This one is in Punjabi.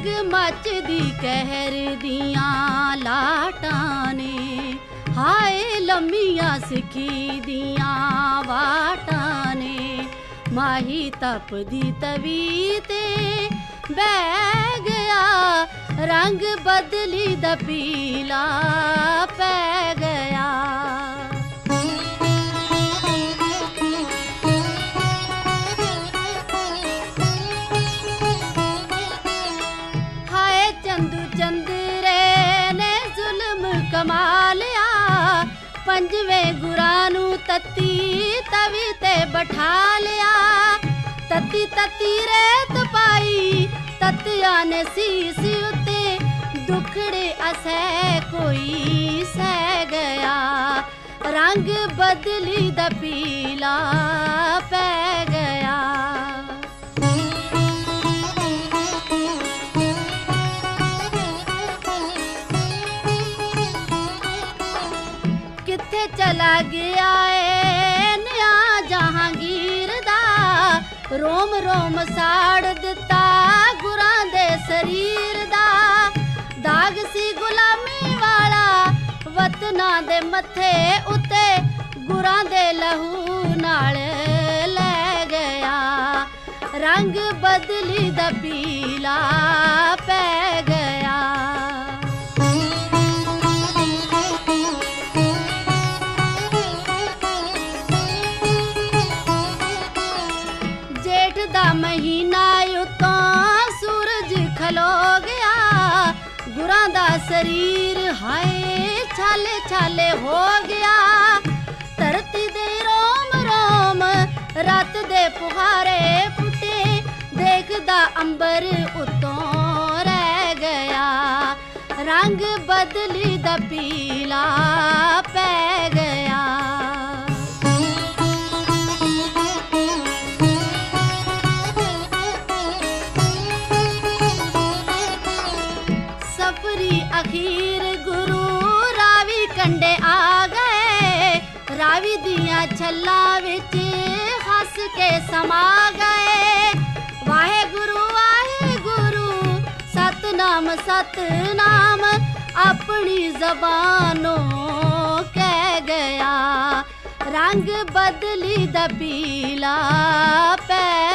ਜਗ ਮੱਚਦੀ ਕਹਿਰ ਦੀਆਂ ਲਾਟਾਂ ਨੇ। ਹਾਏ ਲੰਮੀਆਂ ਸਿੱਖੀ ਦੀਆਂ ਵਾਟਾਂ ਨੇ। ਮਾਹੀ ਤਪਦੀ ਤਵੀ ਤੇ ਬਹਿ ਗਿਆ ਰੰਗ ਬਦਲੀ ਦਾ ਪੀਲਾ ਪੈ ਗਿਆ ਕਮਾ ਲਿਆ। ਪੰਜਵੇਂ ਗੁਰਾਂ ਨੂੰ ਤਤੀ ਤਵੀ ਤੇ ਬਿਠਾ ਲਿਆ। ਤਤੀ ਤਤੀ ਰੇਤ ਪਾਈ, ਤਤਿਆਂ ਨੇ ਸੀਸ ਉਤੇ। ਦੁਖੜੇ ਅਸੈ ਕੋਈ ਸਹਿ ਗਿਆ। ਰੰਗ ਬਦਲੀ ਦਾ ਪੀਲਾ ਪੈ ਗਿਆ ਕਿੱਥੇ ਚਲਾ ਗਿਆ ਏ ਨਿਆ ਜਹਾਂਗੀਰ ਦਾ। ਰੋਮ ਰੋਮ ਸਾੜ ਦਿੱਤਾ ਗੁਰਾਂ ਦੇ ਸਰੀਰ ਦਾ। ਦਾਗ ਸੀ ਗੁਲਾਮੀ ਵਾਲਾ ਵਤਨਾਂ ਦੇ ਮੱਥੇ ਉੱਤੇ। ਗੁਰਾਂ ਦੇ ਲਹੂ ਨਾਲ ਲੈ ਗਿਆ। ਰੰਗ ਬਦਲੀ ਦਾ ਪੀਲਾ ਪੈ ਮਹੀਨਾ ਉਤੋਂ ਸੂਰਜ ਖਲੋ ਗਿਆ। ਗੁਰਾਂ ਦਾ ਸਰੀਰ ਹਾਏ ਛਾਲੇ ਛਾਲੇ ਹੋ ਗਿਆ। ਧਰਤੀ ਦੇ ਰੋਮ ਰੋਮ ਰਾਤ ਦੇ ਪੁਹਾਰੇ ਫੁੱਟੇ ਦੇਖਦਾ ਅੰਬਰ ਉਤੋਂ ਰਹਿ ਗਿਆ। ਰੰਗ ਬਦਲੀ ਦਾ ਪੀਲਾ ਸਫਰੀ ਅਖੀਰ ਗੁਰੂ ਰਾਵੀ ਕੰਡੇ ਆ ਗਏ। ਰਾਵੀ ਦੀਆਂ ਛੱਲਾਂ ਵਿੱਚ ਹੱਸ ਕੇ ਸਮਾ ਗਏ। ਵਾਹਿਗੁਰੂ ਵਾਹਿਗੁਰੂ, ਸਤਨਾਮ ਸਤਨਾਮ ਆਪਣੀ ਜ਼ਬਾਨੋਂ ਕਹਿ ਗਿਆ। ਰੰਗ ਬਦਲੀ ਦਾ ਪੀਲਾ ਪੈ